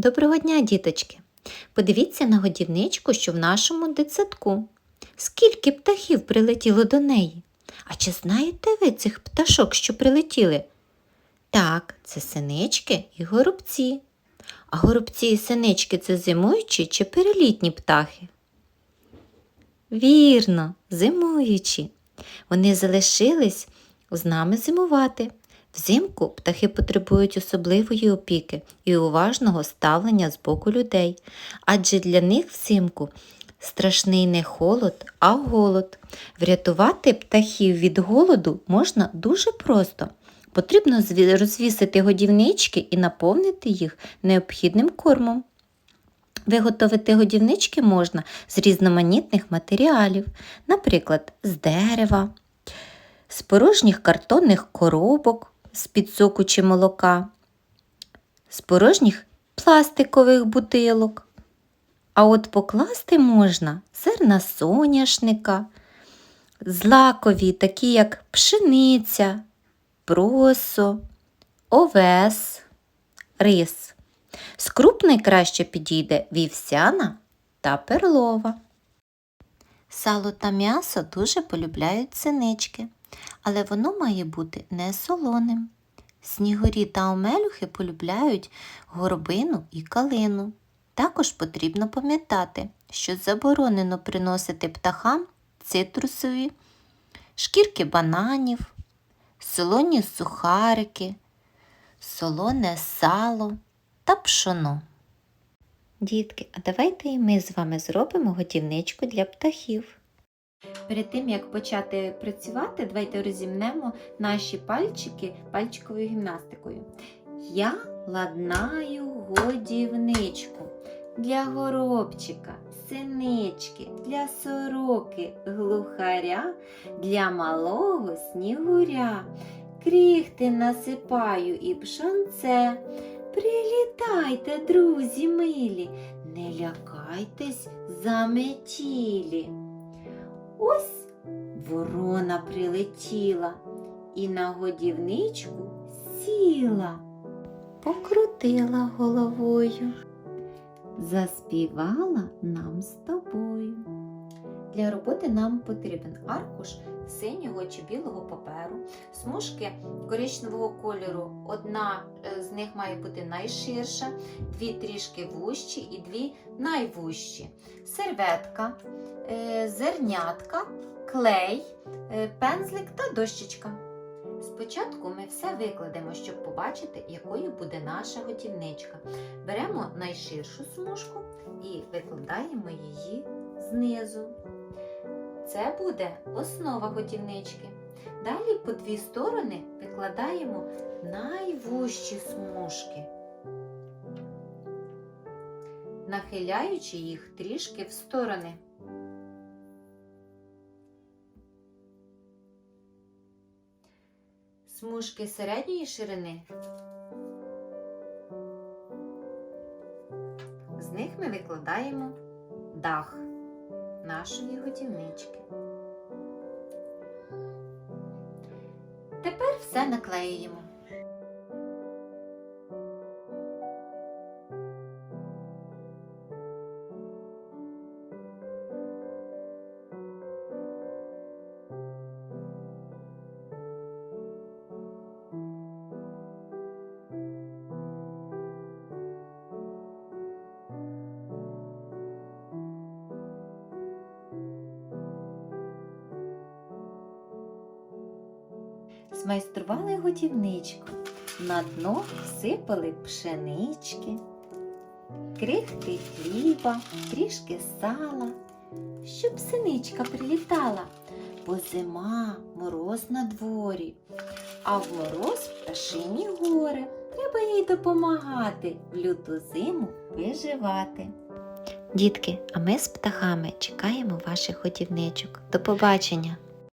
Доброго дня, діточки! Подивіться на годівничку, що в нашому дитсадку. Скільки птахів прилетіло до неї? А чи знаєте ви цих пташок, що прилетіли? Так, це синички і горобці. А горобці і синички це зимуючі чи перелітні птахи? Вірно, зимуючі. Вони залишились з нами зимувати. Взимку птахи потребують особливої опіки і уважного ставлення з боку людей, адже для них взимку страшний не холод, а голод. Врятувати птахів від голоду можна дуже просто. Потрібно розвісити годівнички і наповнити їх необхідним кормом. Виготовити годівнички можна з різноманітних матеріалів, наприклад, з дерева, з порожніх картонних коробок з-під соку чи молока, з порожніх пластикових бутилок. А от покласти можна зерна соняшника, злакові, такі як пшениця, просо, овес, рис. З круп найкраще підійде вівсяна та перлова. Сало та м'ясо дуже полюбляють синички, але воно має бути не солоним. Снігурі та омелюхи полюбляють горобину і калину. Також потрібно пам'ятати, що заборонено приносити птахам цитрусові, шкірки бананів, солоні сухарики, солоне сало та пшоно. Дітки, а давайте і ми з вами зробимо готівничку для птахів. Перед тим, як почати працювати, давайте розімнемо наші пальчики пальчиковою гімнастикою. Я ладнаю годівничку для горобчика, синички, для сороки, глухаря, для малого снігуря. Кріхти насипаю і пшонце. Прилітайте, друзі милі, не лякайтесь заметілі. Ось ворона прилетіла і на годівничку сіла, покрутила головою, заспівала нам з тобою. Для роботи нам потрібен аркуш синього чи білого паперу, смужки коричневого кольору. Одна е, з них має бути найширша, дві трішки вущі і дві найвущі. Серветка, е, зернятка, клей, е, пензлик та дощечка. Спочатку ми все викладемо, щоб побачити, якою буде наша готівничка. Беремо найширшу смужку і викладаємо її знизу. Це буде основа готівнички. Далі по дві сторони викладаємо найвужчі смужки, нахиляючи їх трішки в сторони. Смужки середньої ширини. З них ми викладаємо дах нашої готівнички. Тепер все наклеюємо. Змайстрували готівничку, на дно всипали пшенички, крихти хліба, трішки сала, щоб синичка прилітала, бо зима, мороз на дворі, а в мороз пташині горе. Треба їй допомагати в люту зиму виживати. Дітки, а ми з птахами чекаємо ваших готівничок. До побачення!